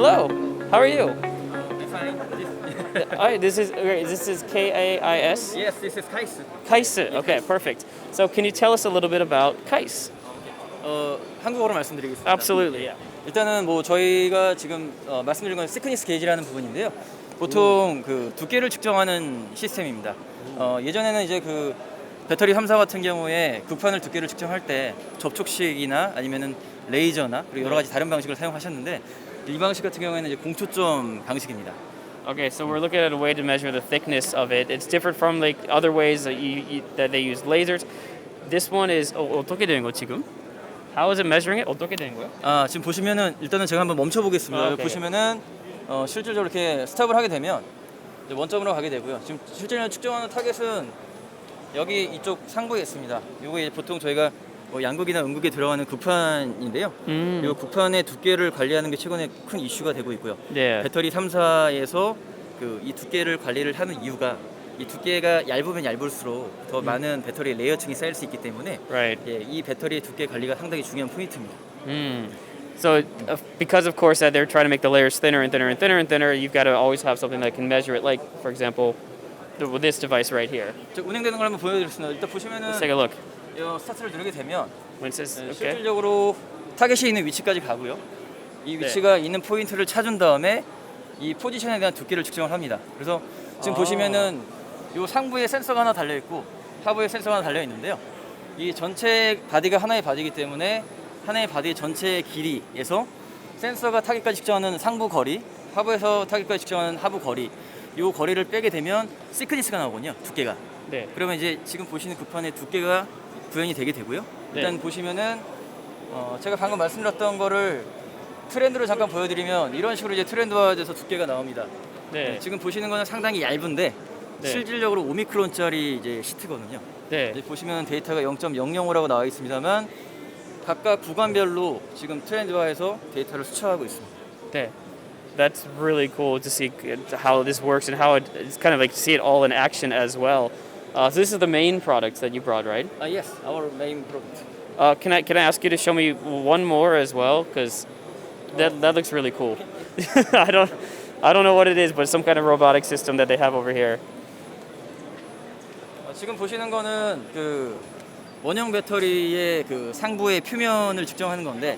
Hello. How are you? I'm fine. This- Hi, this is okay, this is K A I S. yes, this is Kais. KAIS. Okay, perfect. So can you tell us a little bit about KAIS? 어, 한국어로 말씀드리겠습니다. Absolutely. Yeah. 일단은 뭐 저희가 지금 어, 말씀드린 건 시크니스 게이지라는 부분인데요. 보통 그 두께를 측정하는 시스템입니다. 어, 예전에는 이제 그 배터리 3사 같은 경우에 극판을 두께를 측정할 때 접촉식이나 아니면은 레이저나 그리고 여러 가지 다른 방식을 사용하셨는데 이 방식 같은 경우에는 이제 공초점 방식입니다. Okay, so we're looking at a way to measure the thickness of it. It's different from like other ways that you, you that they use lasers. This one is 어, 어떻게 되는 거 지금? How is it measuring it? 어떻게 되는 거야? 아 지금 보시면은 일단은 제가 한번 멈춰 보겠습니다. 아, 오케이. 보시면은 어, 실질적으로 이렇게 스탑을 하게 되면 이제 원점으로 가게 되고요. 지금 실제로 측정하는 타겟은 여기 이쪽 상부에 있습니다. 이게 보통 저희가 뭐 양극이나 음극에 들어가는 국판인데요. 음. 이 국판의 두께를 관리하는 게 최근에 큰 이슈가 되고 있고요. 네. 배터리 3사에서 그 이 두께를 관리를 하는 이유가 이 두께가 얇으면 얇을수록 음. 더 많은 배터리 레이어층이 쌓일 수 있기 때문에 Right. 예, 이 배터리의 두께 관리가 상당히 중요한 포인트입니다. Mm. So, uh, because of course that they're trying to make the layers thinner and thinner and thinner and thinner, you've got to always have something that can measure it. Like, for example, the, with this device right here. 저 운행되는 걸 한번 보여드리겠습니다. 일단 보시면은 Let's take a look. 이 스타트를 누르게 되면 When it says 네, okay, 실질적으로 타겟이 있는 위치까지 가고요. 이 네. 위치가 있는 포인트를 찾은 다음에 이 포지션에 대한 두께를 측정을 합니다. 그래서 지금 아. 보시면은 이 상부에 센서가 하나 달려 있고 하부에 센서가 하나 달려 있는데요. 이 전체 바디가 하나의 바디이기 때문에 하나의 바디 전체 길이에서 센서가 타겟까지 측정하는 상부 거리, 하부에서 타겟까지 측정하는 하부 거리, 이 거리를 빼게 되면 시크니스가 나오거든요. 두께가. 네. 그러면 이제 지금 보시는 급판의 두께가 구현이 되게 되고요. 일단 네. 보시면은 어, 제가 방금 말씀드렸던 거를 트렌드로 잠깐 보여드리면 이런 식으로 이제 트렌드화 돼서 두께가 나옵니다. 네. 지금 보시는 거는 상당히 얇은데 네. 실질적으로 오미크론짜리 이제 시트거든요. 네. 이제 보시면 데이터가 0.005라고 나와 있습니다만 각각 구간별로 지금 트렌드화해서 데이터를 수쳐하고 있습니다. 네. That's really cool to see how this works and how it, it's kind of like to see it all in action as well. Uh, so this is the main products that you brought, right? Ah yes, our main product. Uh, can I can I ask you to show me one more as well? Because that that looks really cool. I don't I don't know what it is, but some kind of robotic system that they have over here. 어, 지금 보시는 거는 그 원형 배터리의 그 상부의 표면을 측정하는 건데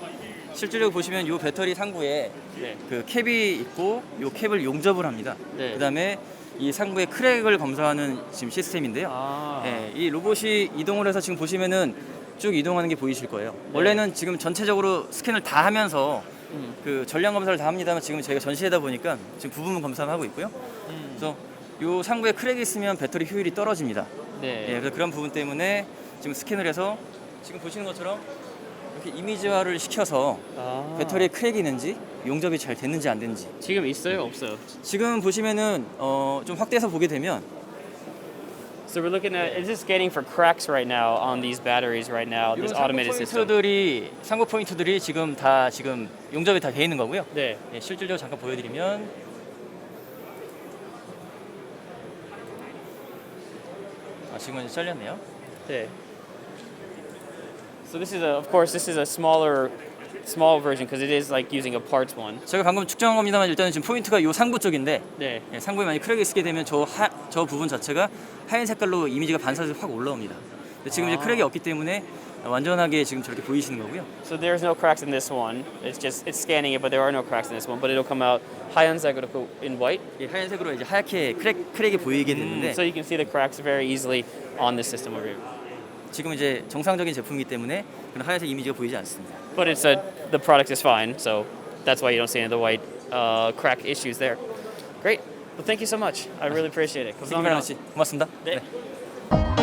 실제로 보시면 이 배터리 상부에 네. 그 캡이 있고 이 캡을 용접을 합니다. 네. 그다음에 이 상부의 크랙을 검사하는 지금 시스템인데요. 아. 예, 이 로봇이 이동을 해서 지금 보시면은 쭉 이동하는 게 보이실 거예요. 원래는 지금 전체적으로 스캔을 다 하면서 음. 그 전량 검사를 다 합니다만 지금 저희가 전시하다 보니까 지금 부분 검사를 하고 있고요. 음. 그래서 이 상부에 크랙이 있으면 배터리 효율이 떨어집니다. 네. 예, 그래서 그런 부분 때문에 지금 스캔을 해서 지금 보시는 것처럼 이렇게 이미지화를 시켜서 아. 배터리에 크랙이 있는지 용접이 잘 됐는지 안 됐는지 지금 있어요, 없어요? 지금 보시면은 어, 좀 확대해서 보게 되면 So we're looking at is this scanning for cracks right now on these batteries right now? 이런 This 상부 automated system. 포인트들이 상부 포인트들이 지금 다 지금 용접이 다 돼 있는 거고요. 네. 예, 실질적으로 잠깐 보여드리면 아, 지금은 잘렸네요. 네. So this is a, of course, this is a smaller, small version because it is like using a parts one. 제가 방금 측정한 겁니다만 일단은 지금 포인트가 이 상부 쪽인데 네. 예, 상부에 많이 크랙이 있게 되면 저, 하, 저 부분 자체가 하얀 색깔로 이미지가 반사돼서 확 올라옵니다. 근데 지금 이제 아. 크랙이 없기 때문에 완전하게 지금 저렇게 보이시는 거고요. So there's no cracks in this one. It's just it's scanning it, but there are no cracks in this one. But it'll come out 하얀색으로 in white. 이 하얀색으로 이제 하얗게 크랙, 크랙이 보이게 되는데 So you can see the cracks very easily on this system over here. 지금 이제 정상적인 제품이기 때문에 그런 하얀색 이미지가 보이지 않습니다. But it's a the product is fine, so that's why you don't see any of the white uh, crack issues there. Great. Well, thank you so much. I really appreciate it. 감사합니다. 고맙습니다. 네. 네.